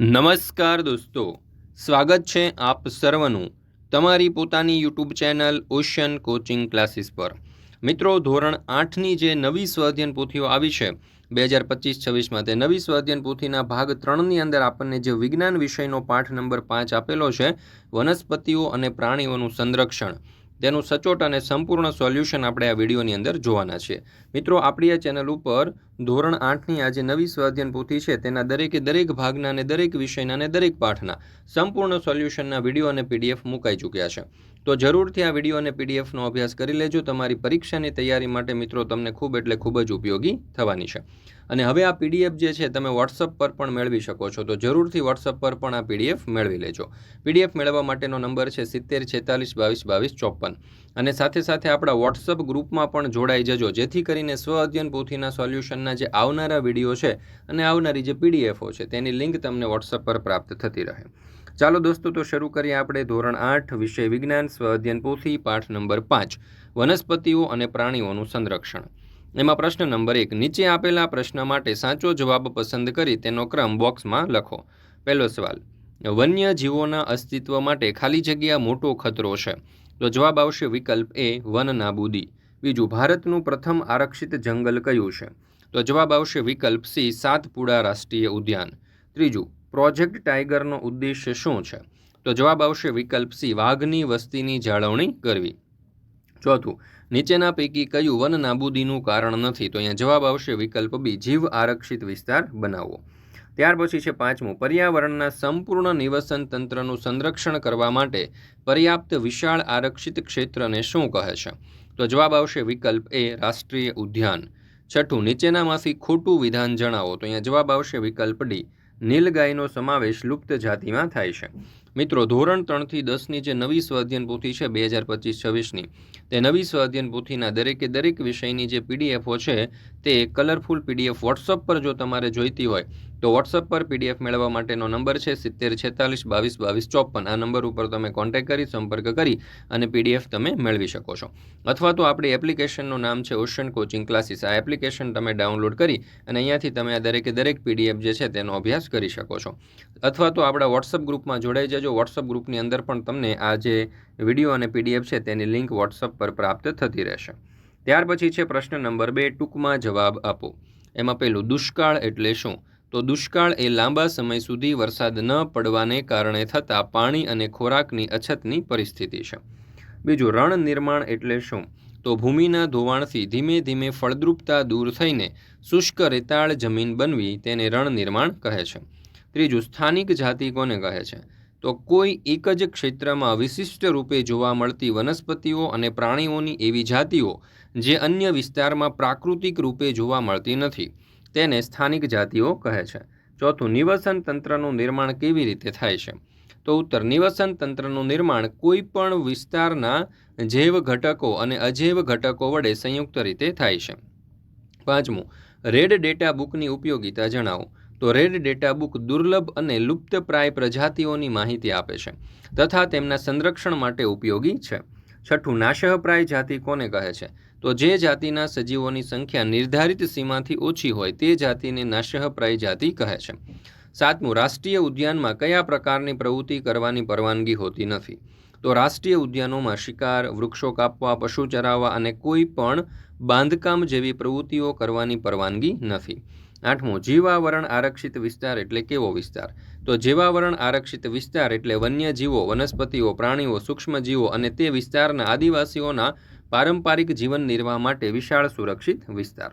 નમસ્કાર દોસ્તો. સ્વાગત છે આપ સર્વનું તમારી પોતાની YouTube channel ocean coaching classes પર. મિત્રો, ધોરણ આઠની જે નવી સ્વાધ્યન પોથીઓ આવી છે બે હજાર પચીસ, છવ્વીસમાં, તે નવી સ્વાધ્યન પોથીના ભાગ ત્રણની અંદર આપણને જે વિજ્ઞાન વિષયનો પાઠ નંબર પાંચ આપેલો છે, વનસ્પતિઓ અને પ્રાણીઓનું સંરક્ષણ. તેનું સચોટ અને સંપૂર્ણ સોલ્યુશન આપણે આ વિડીયોની અંદર જોવાના છીએ મિત્રો, આપણી આ ચેનલ ઉપર ધોરણ આઠની આ જે નવી સ્વાધ્યન પોથી છે, તેના દરેકે દરેક ભાગના અને દરેક વિષયના અને દરેક પાઠના સંપૂર્ણ સોલ્યુશનના વીડિયો અને પીડીએફ મુકાઈ ચૂક્યા છે. તો જરૂરથી આ વીડિયો અને પીડીએફનો અભ્યાસ કરી લેજો, તમારી પરીક્ષાની તૈયારી માટે મિત્રો, તમને ખૂબ એટલે ખૂબ જ ઉપયોગી થવાની છે. અને હવે આ પીડીએફ જે છે, તમે વોટ્સઅપ પર પણ મેળવી શકો છો. તો જરૂરથી વોટ્સઅપ પર પણ આ પીડીએફ મેળવી લેજો. પીડીએફ મેળવવા માટેનો નંબર છે સિત્તેર, છેતાલીસ, બાવીસ બાવીસ, ચોપન. અને સાથે સાથે આપણા વોટ્સઅપ ગ્રુપમાં પણ જોડાઈ જજો. જેથી કરીને સ્વ અધ્યયન પોથીના સોલ્યુશનના જે આવનારા વીડિયો છે અને આવનારી જે પીડીએફો છે, તેની લિંક તમને વોટ્સઅપ પર પ્રાપ્ત થતી રહે. ચાલો દોસ્તો, તો શરૂ કરીએ આપણે ધોરણ આઠ, વિષય વિજ્ઞાન, સ્વ અધ્યયન પોથી, પાઠ નંબર પાંચ. વનસ્પતિઓ અને પ્રાણીઓનું સંરક્ષણ. એમાં પ્રશ્ન નંબર એક, નીચે આપેલા પ્રશ્ન માટે સાચો જવાબ પસંદ કરી તેનો ક્રમ બોક્સમાં લખો. પહેલો સવાલ વન્ય જીવોના અસ્તિત્વ માટે ખાલી જગ્યા મોટો ખતરો છે? તો જવાબ આવશે વિકલ્પ એ વન નાબૂદી બીજું, ભારતનું પ્રથમ આરક્ષિત જંગલ કયું છે? તો જવાબ આવશે વિકલ્પ સી, સાતપુડા રાષ્ટ્રીય ઉદ્યાન. ત્રીજું, પ્રોજેક્ટ ટાઈગરનો ઉદ્દેશ્ય શું છે? તો જવાબ આવશે વિકલ્પ સી, વાઘની વસ્તીની જાળવણી કરવી. ચોથું નીચેના પૈકી કયું વન નાબૂદીનું કારણ નથી? તો અહીંયા જવાબ આવશે વિકલ્પ બી, જીવ આરક્ષિત વિસ્તાર બનાવવો. ત્યાર પછી છે પાંચમું, પર્યાવરણના સંપૂર્ણ નિવસન તંત્રનું સંરક્ષણ કરવા માટે પર્યાપ્ત વિશાળ આરક્ષિત ક્ષેત્રને શું કહે છે? તો જવાબ આવશે વિકલ્પ એ, રાષ્ટ્રીય ઉદ્યાન. છઠ્ઠું, નીચેનામાંથી ખોટું વિધાન જણાવો. તો અહીંયા જવાબ આવશે વિકલ્પ ડી, નીલગાયનો સમાવેશ લુપ્ત જાતિમાં થાય છે. મિત્રો, ધોરણ ત્રણથી દસની જે નવી સ્વાધ્યન પોથી છે બે હજાર પચીસ છવ્વીસની, તે નવી સ્વાધ્યન પોથીના દરેકે દરેક વિષયની જે પીડીએફો છે, તે કલરફુલ પીડીએફ વોટ્સઅપ પર જો તમારે જોઈતી હોય, તો વોટ્સઅપ પર પીડીએફ મેળવવા માટેનો નંબર છે સિત્તેર છેતાલીસ બાવીસ બાવીસ ચોપન. આ નંબર ઉપર તમે કોન્ટેક્ટ કરી, સંપર્ક કરી અને પીડીએફ તમે મેળવી શકો છો. અથવા તો આપણી એપ્લિકેશનનું નામ છે ઓશન કોચિંગ ક્લાસીસ. આ એપ્લિકેશન તમે ડાઉનલોડ કરી અને અહીંયાથી તમે આ દરેકે દરેક પીડીએફ જે છે, તેનો અભ્યાસ કરી શકો છો. અથવા તો આપણા વોટ્સઅપ ગ્રુપમાં જોડાઈ જજો. વોટ્સઅપ ગ્રુપની અંદર પણ તમને આ જે વીડિયો અને પીડીએફ છે તેની લિંક વોટ્સઅપ પર પ્રાપ્ત થતી રહેશે. ત્યાર પછી છે પ્રશ્ન નંબર બે, ટૂંકમાં જવાબ આપો. એમાં પહેલું દુષ્કાળ એટલે શું? તો દુષ્કાળ એ લાંબા સમય સુધી વરસાદ ન પડવાને કારણે થતા પાણી અને ખોરાકની અછતની પરિસ્થિતિ છે. બીજું, રણ નિર્માણ એટલે શું? તો ભૂમિના ધોવાણથી ધીમે ધીમે ફળદ્રુપતા દૂર થઈને શુષ્ક રેતાળ જમીન બનવી તેને રણ નિર્માણ કહે છે. ત્રીજું, સ્થાનિક જાતિ કોને કહે છે? તો કોઈ એક જ ક્ષેત્રમાં વિશિષ્ટ રૂપે જોવા મળતી વનસ્પતિઓ અને પ્રાણીઓની એવી જાતિઓ જે અન્ય વિસ્તારમાં પ્રાકૃતિક રૂપે જોવા મળતી નથી, તેને સ્થાનિક જાતિઓ કહે છે. ચોથું, નિવસન તંત્રનું નિર્માણ કેવી રીતે થાય છે? તો ઉત્તર, નિવસન તંત્રનું નિર્માણ કોઈ પણ વિસ્તારના જૈવ ઘટકો અને અજૈવ ઘટકો વડે સંયુક્ત રીતે થાય છે. પાંચમું, રેડ ડેટા બુકની ઉપયોગિતા જણાવો. તો રેડ ડેટા બુક દુર્લભ અને લુપ્તપ્રાય પ્રજાતિઓની માહિતી આપે છે તથા તેમના સંરક્ષણ માટે ઉપયોગી છે. છઠ્ઠું નાશહપ્રાય જાતિ કોને કહે છે? તો જે જાતિના સજીવોની સંખ્યા નિર્ધારિત સીમાથી ઓછી હોય તે જાતિને નાશહપ્રાય જાતિ કહે છે. સાતમું, રાષ્ટ્રીય ઉદ્યાનમાં કયા પ્રકારની પ્રવૃત્તિ કરવાની પરવાનગી હોતી નથી? તો રાષ્ટ્રીય ઉદ્યાનોમાં શિકાર, વૃક્ષો કાપવા, પશુ ચરાવવા અને કોઈ પણ બાંધકામ જેવી પ્રવૃત્તિઓ કરવાની પરવાનગી નથી. આઠમું, જીવાવરણ આરક્ષિત વિસ્તાર એટલે કેવો વિસ્તાર? તો જીવાવરણ આરક્ષિત વિસ્તાર એટલે વન્યજીવો, વનસ્પતિઓ, પ્રાણીઓ, સૂક્ષ્મજીવો અને તે વિસ્તારના આદિવાસીઓના પારંપરિક જીવન નિર્વાહ માટે વિશાળ સુરક્ષિત વિસ્તાર.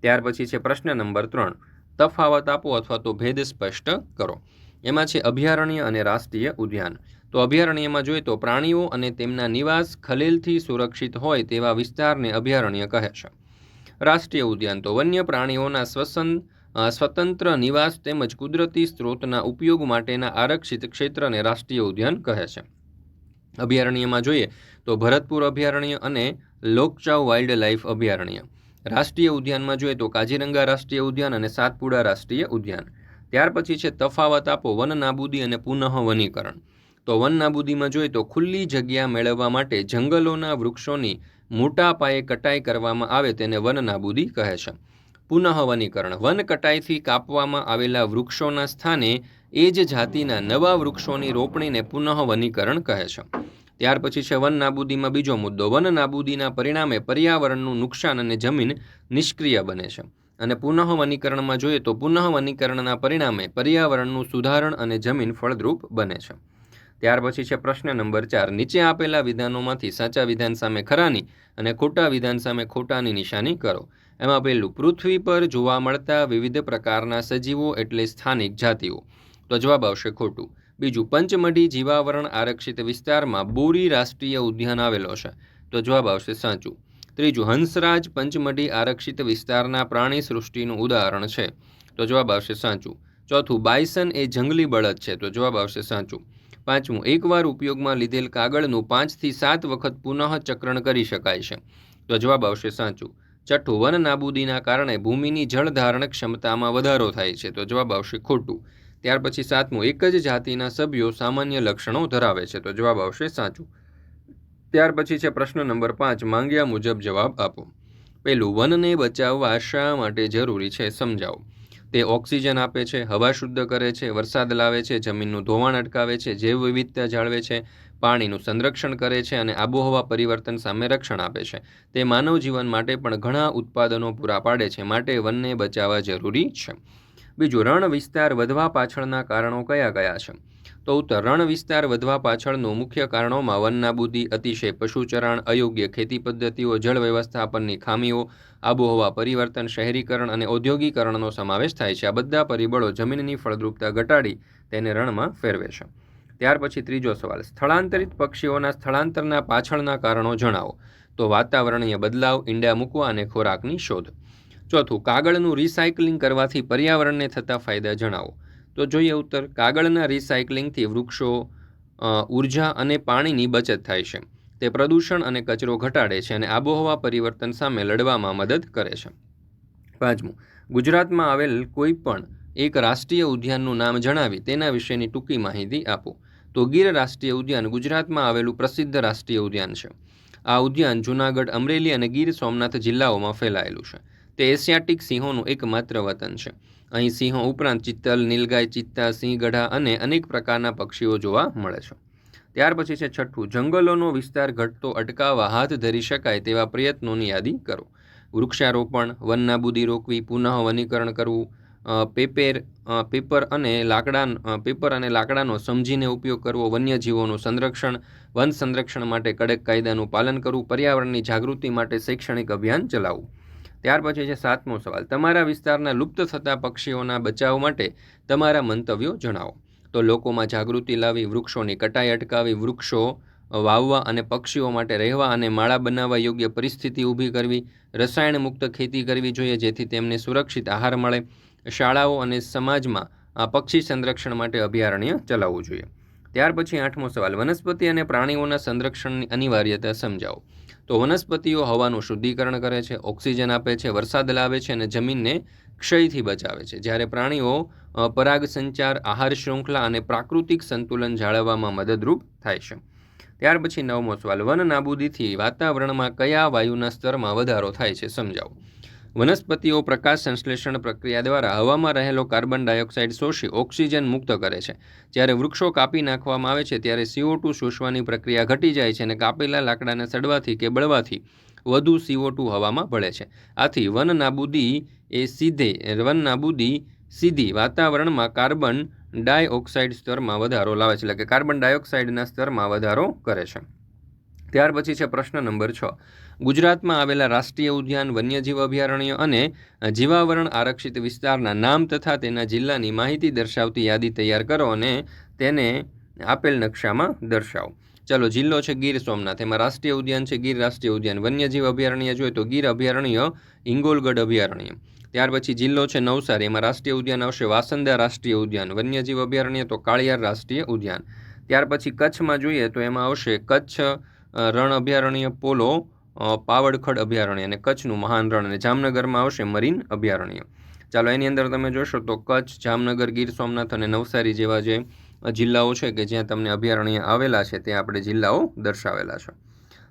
ત્યાર પછી છે પ્રશ્ન નંબર ત્રણ. તફાવત આપો અથવા તો ભેદ સ્પષ્ટ કરો. એમાં છે અભયારણ્ય અને રાષ્ટ્રીય ઉદ્યાન. તો અભયારણ્યમાં જોઈએ તો પ્રાણીઓ અને તેમના નિવાસ ખલેલથી સુરક્ષિત હોય તેવા વિસ્તારને અભયારણ્ય કહે છે. રાષ્ટ્રીય ઉદ્યાન. તો વન્ય પ્રાણીઓના શ્વસન સ્વતંત્ર નિવાસ તેમજ કુદરતી સ્ત્રોતના ઉપયોગ માટેના આરક્ષિત ક્ષેત્રને રાષ્ટ્રીય ઉદ્યાન કહે છે. અભયારણ્યમાં જોઈએ તો ભરતપુર અભયારણ્ય અને લોકચાવ વાઇલ્ડ લાઇફ અભયારણ્ય. રાષ્ટ્રીય ઉદ્યાનમાં જોઈએ તો કાજીરંગા રાષ્ટ્રીય ઉદ્યાન અને સાતપુડા રાષ્ટ્રીય ઉદ્યાન. ત્યાર પછી છે તફાવત આપો, વન નાબૂદી અને પુનઃ વનીકરણ. તો વન નાબૂદીમાં જોઈએ તો ખુલ્લી જગ્યા મેળવવા માટે જંગલોના વૃક્ષોની મોટા પાયે કટાઈ કરવામાં આવે તેને વન નાબૂદી કહે છે. પુનઃ વનીકરણ વન કટાઈથી કાપવામાં આવેલા વૃક્ષોના સ્થાને એ જ જાતિના નવા વૃક્ષોની રોપણીને પુનઃ વનીકરણ કહે છે. ત્યાર પછી છે વન નાબૂદીમાં બીજો મુદ્દો. વન નાબૂદીના પરિણામે પર્યાવરણનું નુકસાન અને જમીન નિષ્ક્રિય બને છે. અને પુનઃ વનીકરણમાં જોઈએ તો પુનઃ વનીકરણના પરિણામે પર્યાવરણનું સુધારણ અને જમીન ફળદ્રુપ બને છે. ત્યાર પછી છે પ્રશ્ન નંબર ચાર. નીચે આપેલા વિધાનોમાંથી સાચા વિધાન સામે ખરાની અને ખોટા વિધાન સામે ખોટાની નિશાની કરો. એમાં પહેલું, પૃથ્વી પર જોવા મળતા વિવિધ પ્રકારના સજીવો એટલે સ્થાનિક જાતિઓ. તો જવાબ આવશે ખોટું. બીજું, પંચમઢી જીવાવરણ આરક્ષિત વિસ્તારમાં બોરી રાષ્ટ્રીય ઉદ્યાન આવેલો છે. તો જવાબ આવશે સાચું. ત્રીજું, હંસરાજ પંચમઢી આરક્ષિત વિસ્તારના પ્રાણી સૃષ્ટિનું ઉદાહરણ છે. તો જવાબ આવશે સાચું. ચોથું, બાયસન એ જંગલી બળદ છે. તો જવાબ આવશે સાચું. પાંચમું એકવાર ઉપયોગમાં લીધેલ કાગળનું પાંચથી સાત વખત પુનઃ ચક્રણ કરી શકાય છે. તો જવાબ આવશે સાચું. છઠ્ઠું, વન નાબૂદીના કારણે ભૂમિની જળધારણ ક્ષમતામાં વધારો થાય છે. તો જવાબ આવશે ખોટું. ત્યાર પછી સાતમું, એક જ જાતિના સભ્યો સામાન્ય લક્ષણો ધરાવે છે. તો જવાબ આવશે સાચું. ત્યાર પછી છે પ્રશ્ન નંબર પાંચ, માંગ્યા મુજબ જવાબ આપો. પહેલું, વનને બચાવવા શા માટે જરૂરી છે સમજાવો. તે ઓક્સિજન આપે છે, હવા શુદ્ધ કરે છે, વરસાદ લાવે છે, જમીનનું ધોવાણ અટકાવે છે, જૈવ વિવિધતા જાળવે છે, પાણીનું સંરક્ષણ કરે છે અને આબોહવા પરિવર્તન સામે રક્ષણ આપે છે. તે માનવ જીવન માટે પણ ઘણા ઉત્પાદનો પૂરા પાડે છે, માટે વનને બચાવવા જરૂરી છે. બીજું, રણ વિસ્તાર વધવા પાછળના કારણો કયા કયા છે? તો ઉત્તર રણ વિસ્તાર વધવા પાછળનું મુખ્ય કારણોમાં વનનાબૂદી અતિશય પશુચરાણ, અયોગ્ય ખેતી પદ્ધતિઓ, જળ વ્યવસ્થાપનની ખામીઓ આબોહવા, પરિવર્તન, શહેરીકરણ અને ઔદ્યોગિકરણનો સમાવેશ થાય છે. આ બધા પરિબળો જમીનની ફળદ્રુપતા ઘટાડી તેને રણમાં ફેરવે છે. ત્યાર પછી ત્રીજો સવાલ, સ્થળાંતરિત પક્ષીઓના સ્થળાંતરના પાછળના કારણો જણાવો. તો વાતાવરણીય બદલાવ, ઈંડા મૂકવા અને ખોરાકની શોધ. ચોથું, કાગળનું રિસાયકલિંગ કરવાથી પર્યાવરણને થતા ફાયદા જણાવો. તો જોઈએ ઉત્તર, કાગળના રિસાયકલિંગથી વૃક્ષો ઊર્જા અને પાણીની બચત થાય છે. તે પ્રદૂષણ અને કચરો ઘટાડે છે અને આબોહવા પરિવર્તન સામે લડવામાં મદદ કરે છે. પાંચમું, ગુજરાતમાં આવેલ કોઈ પણ એક રાષ્ટ્રીય ઉદ્યાનનું નામ જણાવી તેના વિશેની ટૂંકી માહિતી આપો. તો ગીર રાષ્ટ્રીય ઉદ્યાન ગુજરાતમાં આવેલું પ્રસિદ્ધ રાષ્ટ્રીય ઉદ્યાન છે. આ ઉદ્યાન જૂનાગઢ, અમરેલી અને ગીર સોમનાથ જિલ્લાઓમાં ફેલાયેલું છે. તે એશિયાટિક સિંહોનું એકમાત્ર વતન છે. અહીં સિંહો ઉપરાંત ચિત્તલ, નીલગાય, ચિત્તા સિંહ ગઢા અને અનેક પ્રકારના પક્ષીઓ જોવા મળે છે. ત્યાર પછી છે છઠ્ઠું, જંગલોનો વિસ્તાર ઘટતો અટકાવવા હાથ ધરી શકાય તેવા પ્રયત્નોની યાદી કરો. વૃક્ષારોપણ, વનનાબૂદી રોકવી પુનઃ વનીકરણ કરવું પેપેર પેપર અને લાકડા પેપર અને લાકડાનો સમજીને ઉપયોગ કરવો, વન્યજીવોનું સંરક્ષણ, વન સંરક્ષણ માટે કડક કાયદાનું પાલન કરવું, પર્યાવરણની જાગૃતિ માટે શૈક્ષણિક અભિયાન ચલાવવું. ત્યાર પછી છે સાતમો સવાલ, તમારા વિસ્તારના લુપ્ત થતા પક્ષીઓના બચાવ માટે તમારા મંતવ્યો જણાવો. તો લોકોમાં જાગૃતિ લાવી, વૃક્ષોની કટાઈ અટકાવી, વૃક્ષો વાવવા અને પક્ષીઓ માટે રહેવા અને માળા બનાવવા યોગ્ય પરિસ્થિતિ ઊભી કરવી, રસાયણ મુક્ત ખેતી કરવી જોઈએ, જેથી તેમને સુરક્ષિત આહાર મળે. શાળાઓ અને સમાજમાં આ પક્ષી સંરક્ષણ માટે અભયારણ્ય ચલાવવું જોઈએ. ત્યાર પછી આઠમો સવાલ, વનસ્પતિ અને પ્રાણીઓના સંરક્ષણની અનિવાર્યતા સમજાવો. તો વનસ્પતિઓ હવાનું શુદ્ધિકરણ કરે છે, ઓક્સિજન આપે છે, વરસાદ લાવે છે અને જમીનને ક્ષયથી બચાવે છે. જ્યારે પ્રાણીઓ પરાગ સંચાર, આહાર શૃંખલા અને પ્રાકૃતિક સંતુલન જાળવવામાં મદદરૂપ થાય છે. ત્યાર પછી નવમો સવાલ, વન નાબૂદીથી વાતાવરણમાં કયા વાયુના સ્તરમાં વધારો થાય છે સમજાવો. વનસ્પતિઓ પ્રકાશ સંશ્લેષણ પ્રક્રિયા દ્વારા હવામાં રહેલો કાર્બન ડાયોક્સાઇડ શોષી ઓક્સિજન મુક્ત કરે છે. જ્યારે વૃક્ષો કાપી નાખવામાં આવે છે, ત્યારે સીઓ ટુ શોષવાની પ્રક્રિયા ઘટી જાય છે અને કાપેલા લાકડાને સડવાથી કે બળવાથી વધુ સીઓ ટુ હવામાં ભળે છે. આથી વન નાબૂદી એ સીધે, વન નાબૂદી સીધી વાતાવરણમાં કાર્બન ડાયોક્સાઇડ સ્તરમાં વધારો લાવે છે, એટલે કે કાર્બન ડાયોક્સાઇડના સ્તરમાં વધારો કરે છે. ત્યાર પછી છે પ્રશ્ન નંબર છ. ગુજરાતમાં આવેલા રાષ્ટ્રીય ઉદ્યાન, વન્યજીવ અભયારણ્ય અને જીવાવરણ આરક્ષિત વિસ્તારના નામ તથા તેના જિલ્લાની માહિતી દર્શાવતી યાદી તૈયાર કરો અને તેને આપેલ નકશામાં દર્શાવો. ચાલો, જિલ્લો છે ગીર સોમનાથ. એમાં રાષ્ટ્રીય ઉદ્યાન છે ગીર, રાષ્ટ્રીય ઉદ્યાન. વન્યજીવ અભયારણ્ય જોઈએ તો ગીર અભયારણ્ય ઇંગોલગઢ અભયારણ્ય. ત્યાર પછી જિલ્લો છે નવસારી. એમાં રાષ્ટ્રીય ઉદ્યાન આવશે વાસંદા રાષ્ટ્રીય ઉદ્યાન. વન્યજીવ અભયારણ્ય તો કાળિયાર રાષ્ટ્રીય ઉદ્યાન. ત્યાર પછી કચ્છમાં જોઈએ તો એમાં આવશે કચ્છ રણ અભયારણ્ય પોલો પાવડખડ અભયારણ્ય અને કચ્છનું મહાન રણ અને જામનગરમાં આવશે મરીન અભયારણ્ય. ચાલો એની અંદર તમે જોશો તો કચ્છ, જામનગર, ગીર સોમનાથ અને નવસારી જેવા જે જિલ્લાઓ છે કે જ્યાં તમને અભયારણ્ય આવેલા છે ત્યાં આપણે જિલ્લાઓ દર્શાવેલા છે.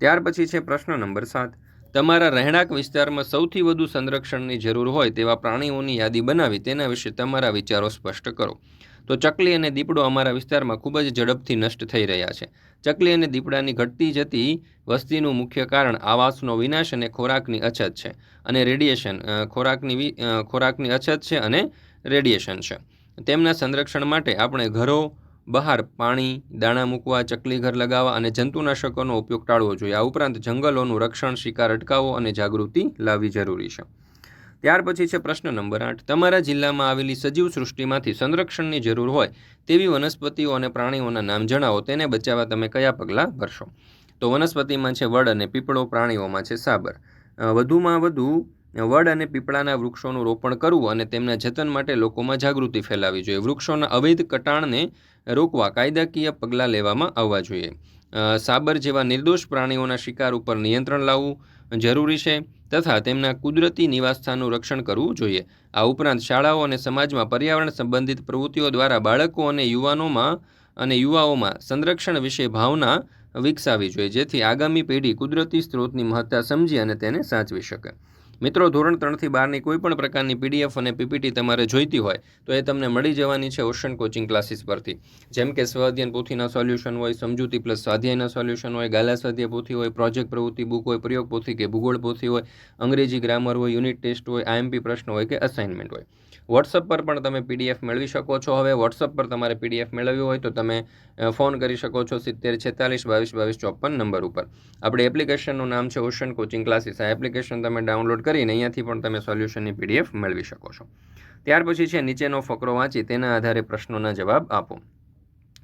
ત્યાર પછી છે પ્રશ્ન નંબર સાત. તમારા રહેણાંક વિસ્તારમાં સૌથી વધુ સંરક્ષણની જરૂર હોય તેવા પ્રાણીઓની યાદી બનાવી તેના વિશે તમારા વિચારો સ્પષ્ટ કરો. તો ચકલી અને દીપડો અમારા વિસ્તારમાં ખૂબ જ ઝડપથી નષ્ટ થઈ રહ્યા છે. ચકલી અને દીપડાની ઘટતી જતી વસ્તીનું મુખ્ય કારણ આવાસનો વિનાશ અને ખોરાકની અછત છે અને રેડિયેશન ખોરાકની ખોરાકની અછત છે અને રેડિયેશન છે. તેમના સંરક્ષણ માટે આપણે ઘરો બહાર પાણી, દાણા મૂકવા, ચકલી ઘર લગાવવા અને જંતુનાશકોનો ઉપયોગ ટાળવો જોઈએ. આ ઉપરાંત જંગલોનું રક્ષણ, શિકાર અટકાવવો અને જાગૃતિ લાવવી જરૂરી છે. ત્યાર પછી છે પ્રશ્ન નંબર આઠ. તમારા જિલ્લામાં આવેલી સજીવ સૃષ્ટિમાંથી સંરક્ષણની જરૂર હોય તેવી વનસ્પતિઓ અને પ્રાણીઓના નામ જણાવો, તેને બચાવવા તમે કયા પગલાં ભરશો? તો વનસ્પતિમાં છે વડ અને પીપળો, પ્રાણીઓમાં છે સાબર. વધુમાં વધુ, વડ અને પીપળાના વૃક્ષોનું રોપણ કરવું અને તેમના જતન માટે લોકોમાં જાગૃતિ ફેલાવવી જોઈએ. વૃક્ષોના અવૈધ કટાણને રોકવા કાયદાકીય પગલાં લેવામાં આવવા જોઈએ. સાબર જેવા નિર્દોષ પ્રાણીઓના શિકાર ઉપર નિયંત્રણ લાવવું જરૂરી છે તથા તેમના કુદરતી નિવાસસ્થાનનું રક્ષણ કરવું જોઈએ. આ ઉપરાંત શાળાઓ અને સમાજમાં પર્યાવરણ સંબંધિત પ્રવૃત્તિઓ દ્વારા બાળકો અને યુવાનોમાં અને યુવાઓમાં સંરક્ષણ વિશે ભાવના વિકસાવી જોઈએ, જેથી આગામી પેઢી કુદરતી સ્ત્રોતની મહત્તા સમજી અને તેને સાચવી શકે. મિત્રો, ધોરણ ત્રણથી બારની કોઈ પણ પ્રકારની પીડીએફ અને પીપીટી તમારે જોઈતી હોય, તો એ તમને મળી જવાની છે ઓશન કોચિંગ ક્લાસીસ પરથી. જેમ કે સ્વાધ્યાયન પોથીના સોલ્યુશન હોય, સમજૂતી પ્લસ સ્વાધ્યાયના સોલ્યુશન હોય, ગાલા સ્વાધ્યાય પોથી હોય, પ્રોજેક્ટ પ્રવૃત્તિ બુક હોય, પ્રયોગ પોથી કે ભૂગોળ પોથી હોય, અંગ્રેજી ગ્રામર હોય, યુનિટ ટેસ્ટ હોય આઈએમપી પ્રશ્ન હોય કે અસાઇનમેન્ટ હોય. વોટ્સઅપ પર પણ તમે પીડીએફ મેળવી શકો છો. હવે વોટ્સઅપ પર તમારે પીડીએફ મેળવવી હોય તો તમે ફોન કરી શકો છો સિત્તેર, છેતાલીસ, બાવીસ બાવીસ, ચોપન નંબર ઉપર. આપણી એપ્લિકેશનનું નામ છે ઓશન કોચિંગ ક્લાસીસ આ એપ્લિકેશન તમે ડાઉનલોડ કરીને અહીંયાથી પણ તમે સોલ્યુશનની પીડીએફ મેળવી શકો છો. ત્યાર પછી છે, નીચેનો ફકરો વાંચી, તેના આધારે પ્રશ્નોના જવાબ આપો.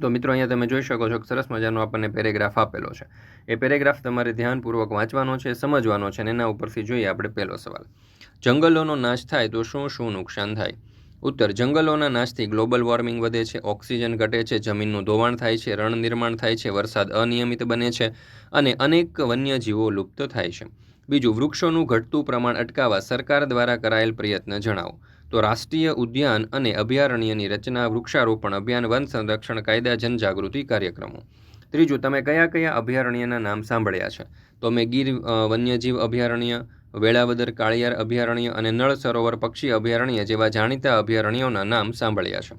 તો મિત્રો, અહીંયા તમે જોઈ શકો છો કે સરસ મજાનો આપણને પેરેગ્રાફ આપેલો છે. એ પેરેગ્રાફ તમારે ધ્યાનપૂર્વક વાંચવાનો છે, સમજવાનો છે અને એના ઉપરથી જોઈએ આપણે પહેલો સવાલ. જંગલોનો નાશ થાય તો શું શું નુકસાન થાય? ઉત્તર, જંગલોના નાશથી ગ્લોબલ વોર્મિંગ વધે છે, ઓક્સિજન ઘટે છે, જમીનનું ધોવાણ થાય છે, રણ નિર્માણ થાય છે, વરસાદ અનિયમિત બને છે અને અનેક વન્યજીવો લુપ્ત થાય છે. બીજું, વૃક્ષોનું ઘટતું પ્રમાણ અટકાવવા સરકાર દ્વારા કરાયેલ પ્રયત્ન જણાવો. તો રાષ્ટ્રીય ઉદ્યાન અને અભયારણ્યની રચના, વૃક્ષારોપણ અભિયાન, વન સંરક્ષણ કાયદા, જનજાગૃતિ કાર્યક્રમો. ત્રીજું, તમે કયા કયા અભયારણ્યના નામ સાંભળ્યા છે? તો મેં ગીર વન્યજીવ અભયારણ્ય વેળાવદર, કાળિયાર અભયારણ્ય અને નળ સરોવર પક્ષી અભયારણ્ય જેવા જાણીતા અભયારણ્યોના નામ સાંભળ્યા છે.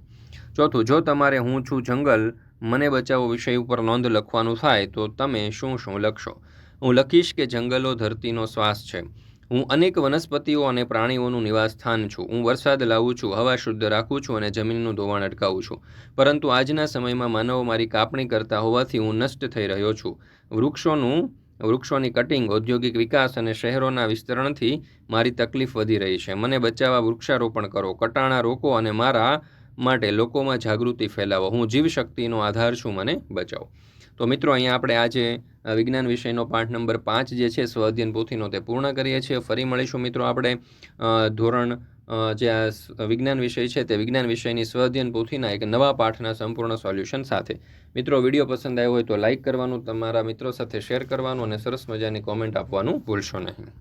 ચોથું, જો તમારે હું છું જંગલ, મને બચાવો વિષય ઉપર નોંધ લખવાનું થાય તો તમે શું શું લખશો? હું લખીશ કે જંગલો ધરતીનો શ્વાસ છે. હું અનેક વનસ્પતિઓ અને પ્રાણીઓનું નિવાસસ્થાન છું. હું વરસાદ લાવું છું, હવા શુદ્ધ રાખું છું અને જમીનનું ધોવાણ અટકાવું છું. પરંતુ આજના સમયમાં માનવો મારી કાપણી કરતા હોવાથી હું નષ્ટ થઈ રહ્યો છું. વૃક્ષોનું વૃક્ષોની કટિંગ ઔદ્યોગિક વિકાસ અને શહેરોના વિસ્તરણથી મારી તકલીફ વધી રહી છે. મને બચાવવા વૃક્ષારોપણ કરો, કટાણા રોકો અને મારા માટે લોકોમાં જાગૃતિ ફેલાવો. હું જીવશક્તિનો આધાર છું, મને બચાવો. તો મિત્રો, અહીંયા આપણે આજે વિજ્ઞાન વિષયનો પાઠ નંબર પાંચ જે છે, સ્વ અધ્યયન પોથીનો તે પૂર્ણ કરીએ છીએ. ફરી મળીશું મિત્રો આપણે ધોરણ જે આ વિજ્ઞાન વિષય છે તે વિજ્ઞાન વિષયની સ્વઅધ્યયન પોથીના એક નવા પાઠના સંપૂર્ણ સોલ્યુશન સાથે. મિત્રો, વીડિયો પસંદ આવ્યો હોય તો લાઇક કરવાનું, તમારા મિત્રો સાથે શેર કરવાનું અને સરસ મજાની કોમેન્ટ આપવાનું ભૂલશો નહીં.